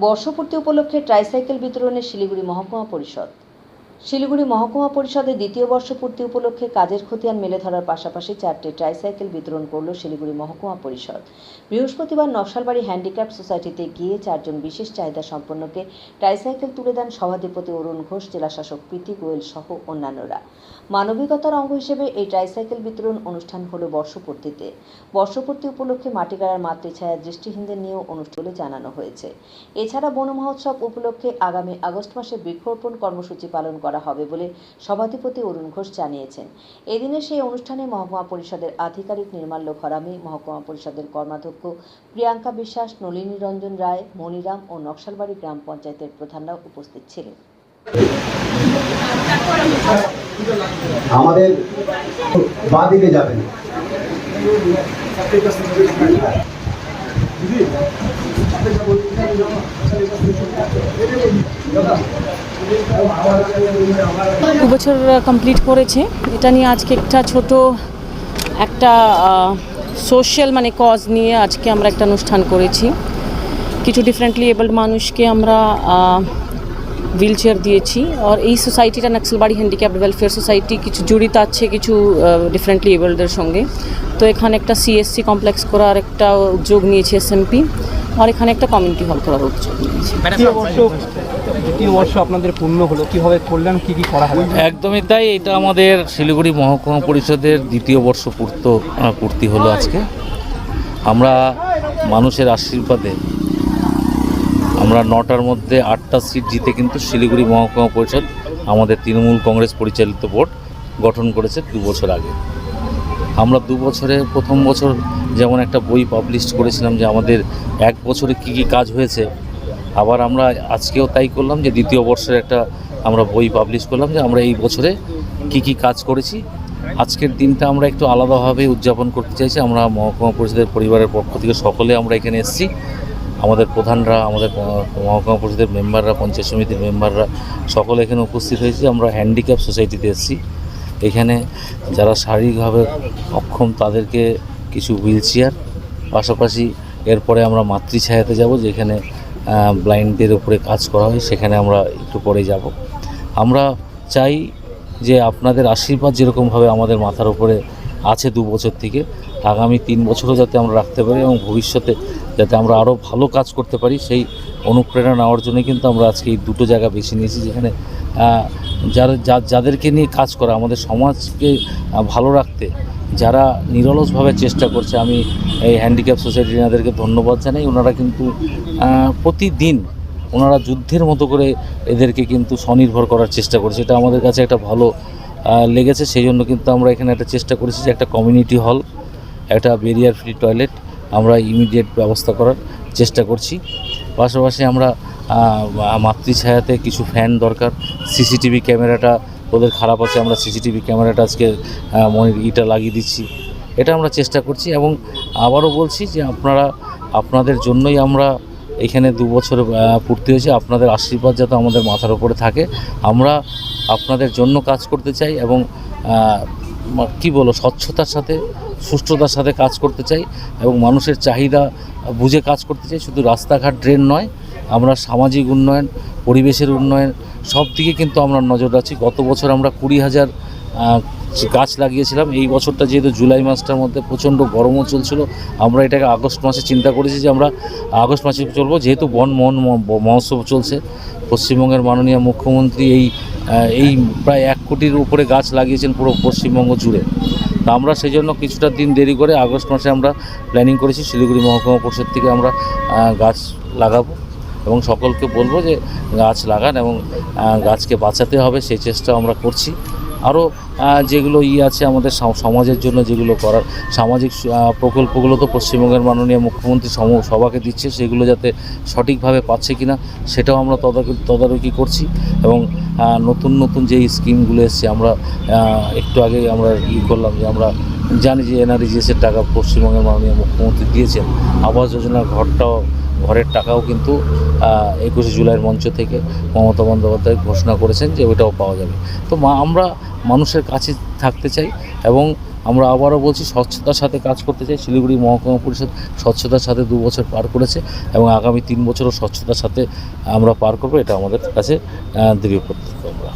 বর্ষপূর্তি উপলক্ষে ট্রাইসাইকেল বিতরণে শিলিগুড়ি মহকুমা পরিষদ। শিলিগুড়ি মহকুমা পরিষদের দ্বিতীয় বর্ষপূর্তি উপলক্ষে কাজের খতিয়ান মেলে ধরার পাশাপাশি চারটি ট্রাইসাইকেল বিতরণ করল শিলিগুড়ি মহকুমা পরিষদ। বৃহস্পতিবার নকশালবাড়ি হ্যান্ডিক্রাফট সোসাইটিতে গিয়ে চারজন বিশেষ চাহিদা সম্পন্নকে ট্রাইসাইকেল তুলে দেন সভাধিপতি অরুণ ঘোষ, জেলাশাসক প্রীতি গোয়েল সহ অন্যান্যরা। মানবিকতার অঙ্গ হিসেবে এই ট্রাইসাইকেল বিতরণ অনুষ্ঠান হলো বর্ষপূর্তিতে বর্ষপূর্তি উপলক্ষে মাটিগাড়ার মাতৃছায়া দৃষ্টিহীনদের নিয়েও অনুষ্ঠান জানানো হয়েছে। এছাড়া বন মহোৎসব উপলক্ষে আগামী আগস্ট মাসে বৃক্ষরোপণ কর্মসূচি পালন করা হবে বলে সভাধিপতি অরুণ ঘোষ জানিয়েছেন। এদিনের সেই অনুষ্ঠানে মহকুমা পরিষদের আধিকারিক নির্মাল্য খরামি মহকুমা পরিষদের কর্মাধ্যক্ষ প্রিয়াঙ্কা বিশ্বাস নলিনী রঞ্জন রায় মনিরাম ও নকশালবাড়ি গ্রাম পঞ্চায়েতের প্রধানরা উপস্থিত ছিলেন। আমাদের বাঁ দিকে যাবেন। দু বছর কমপ্লিট করেছে। এটা নিয়ে আজকে একটা ছোট, একটা সোশ্যাল মানে কজ নিয়ে আজকে আমরা একটা অনুষ্ঠান করেছি। কিছু ডিফারেন্টলি এবলড মানুষকে আমরা হুইল চেয়ার দিয়েছি। আর এই সোসাইটিটা নক্সলবাড়ি হ্যান্ডিক্যাপ ওয়েলফেয়ার সোসাইটি কিছু জড়িত আছে, কিছু ডিফারেন্টলি এবলডের সঙ্গে। তো এখানে একটা সিএসসি কমপ্লেক্স করার একটা উদ্যোগ নিয়েছে এসএমপি আর এখানে একটা কমিউনিটি হল করার নিয়েছে। দ্বিতীয় বর্ষ আপনাদের পূর্ণ হলো কীভাবে করলেন কি কি করা হবে একদমই তাই এটা আমাদের শিলিগুড়ি মহকুমা পরিষদের দ্বিতীয় বর্ষ পূর্ত পূর্তি হলো আজকে। আমরা মানুষের আশীর্বাদে আমরা নটার মধ্যে আটটা সিট জিতে কিন্তু শিলিগুড়ি মহকুমা পরিষদ আমাদের তৃণমূল কংগ্রেস পরিচালিত বোর্ড গঠন করেছে দু বছর আগে। আমরা দু বছরে, প্রথম বছর যেমন একটা বই পাবলিশ করেছিলাম যে আমাদের এক বছরে কি কি কাজ হয়েছে, আবার আমরা আজকেও তাই করলাম যে দ্বিতীয় বর্ষের একটা আমরা বই পাবলিশ করলাম যে আমরা এই বছরে কি কি কাজ করেছি। আজকের দিনটা আমরা একটু আলাদাভাবে উদযাপন করতে চাইছি। আমরা মহকুমা পরিষদের পরিবারের পক্ষ থেকে সকলে আমরা এখানে এসেছি। আমাদের প্রধানরা, আমাদের মহকুমা পরিষদের মেম্বাররা, পঞ্চায়েত সমিতির মেম্বাররা সকলে এখানে উপস্থিত হয়েছি। আমরা হ্যান্ডিক্যাপ সোসাইটিতে এসেছি। এখানে যারা শারীরিকভাবে অক্ষম তাদেরকে কিছু হুইল চেয়ার পাশাপাশি এরপরে আমরা মাতৃছায়াতে যাব যেখানে ব্লাইন্ডদের উপরে কাজ করা হয়, সেখানে আমরা একটু পরে যাব। আমরা চাই যে আপনাদের আশীর্বাদ যেরকমভাবে আমাদের মাথার উপরে আছে দু বছর থেকে, আগামী তিন বছরও যাতে আমরা রাখতে পারি এবং ভবিষ্যতে যাতে আমরা আরও ভালো কাজ করতে পারি, সেই অনুপ্রেরণা নেওয়ার জন্য কিন্তু আমরা আজকে এই দুটো জায়গা বেছে নিয়েছি, যেখানে যারা যাদেরকে নিয়ে কাজ করা, আমাদের সমাজকে ভালো রাখতে, যারা নিরলসভাবে চেষ্টা করছে, আমি এই হ্যান্ডিক্যাপ সোসাইটি এনাদেরকে ধন্যবাদ জানাই। ওনারা কিন্তু প্রতিদিন ওনারা যুদ্ধের মতো করে এদেরকে কিন্তু স্বনির্ভর করার চেষ্টা করছে। এটা আমাদের কাছে একটা ভালো লেগেছে। সেই জন্য কিন্তু আমরা এখানে একটা চেষ্টা করেছি যে একটা কমিউনিটি হল একটা বেরিয়ার ফ্রি টয়লেট আমরা ইমিডিয়েট ব্যবস্থা করার চেষ্টা করছি। পাশাপাশি আমরা মাতৃছায়াতে কিছু ফ্যান দরকার। সিসিটিভি ক্যামেরাটা, ওদের খারাপ আছে, আমরা সিসিটিভি ক্যামেরাটা আজকে ইটা লাগিয়ে দিচ্ছি। এটা আমরা চেষ্টা করছি এবং আবারও বলছি যে আপনারা, আপনাদের জন্যই আমরা এখানে দু বছর পূর্তি হয়েছে। আপনাদের আশীর্বাদ যাতে আমাদের মাথার উপরে থাকে। আমরা আপনাদের জন্য কাজ করতে চাই এবং কি বলো, স্বচ্ছতার সাথে, সুষ্ঠুতার সাথে কাজ করতে চাই এবং মানুষের চাহিদা বুঝে কাজ করতে চাই। শুধু রাস্তাঘাট ড্রেন নয়, আমরা সামাজিক উন্নয়ন, পরিবেশের উন্নয়ন, সব দিকে কিন্তু আমরা নজর রাখছি। গত বছর আমরা কুড়ি হাজার গাছ লাগিয়েছিলাম। এই বছরটা যেহেতু জুলাই মাসটার মধ্যে প্রচণ্ড গরমও চলছিল, আমরা এটাকে আগস্ট মাসে চিন্তা করেছি যে আমরা আগস্ট মাসে চলবো। যেহেতু বন মহন মহোৎসব চলছে, পশ্চিমবঙ্গের মাননীয় মুখ্যমন্ত্রী এই এই প্রায় এক কোটির উপরে গাছ লাগিয়েছেন পুরো পশ্চিমবঙ্গ জুড়ে। তো আমরা সেই জন্য কিছুটা দিন দেরি করে আগস্ট মাসে আমরা প্ল্যানিং করেছি, শিলিগুড়ি মহকুমা পরিষদ থেকে আমরা গাছ লাগাবো। এবং সকলকে বলব যে গাছ লাগান এবং গাছকে বাঁচাতে হবে, সেই চেষ্টা আমরা করছি। আরও যেগুলো ই আছে আমাদের সমাজের জন্য যেগুলো করার, সামাজিক প্রকল্পগুলো তো পশ্চিমবঙ্গের মাননীয় মুখ্যমন্ত্রী সম, সবাকে দিচ্ছে, সেগুলো যাতে সঠিকভাবে পাচ্ছে কিনা, সেটাও আমরা তদারকি তদারকি করছি এবং নতুন নতুন যেই স্কিমগুলো এসছে, আমরা একটু আগে আমরা ই করলাম যে আমরা জানি যে এনআরইজিএসের টাকা পশ্চিমবঙ্গের মাননীয় মুখ্যমন্ত্রী দিয়েছেন, আবাস যোজনার ঘরটাও ঘরের টাকাও কিন্তু একুশে জুলাইয়ের মঞ্চ থেকে মমতা বন্দ্যোপাধ্যায় ঘোষণা করেছেন যে ওইটাও পাওয়া যাবে। তো মা, আমরা মানুষের কাছে থাকতে চাই এবং আমরা আবারও বলছি স্বচ্ছতার সাথে কাজ করতে চাই। শিলিগুড়ি মহকুমা পরিষদ স্বচ্ছতার সাথে দু বছর পার করেছে এবং আগামী তিন বছরও স্বচ্ছতার সাথে আমরা পার করব, এটা আমাদের কাছে দৃঢ় প্রত্যক্ষ আমরা।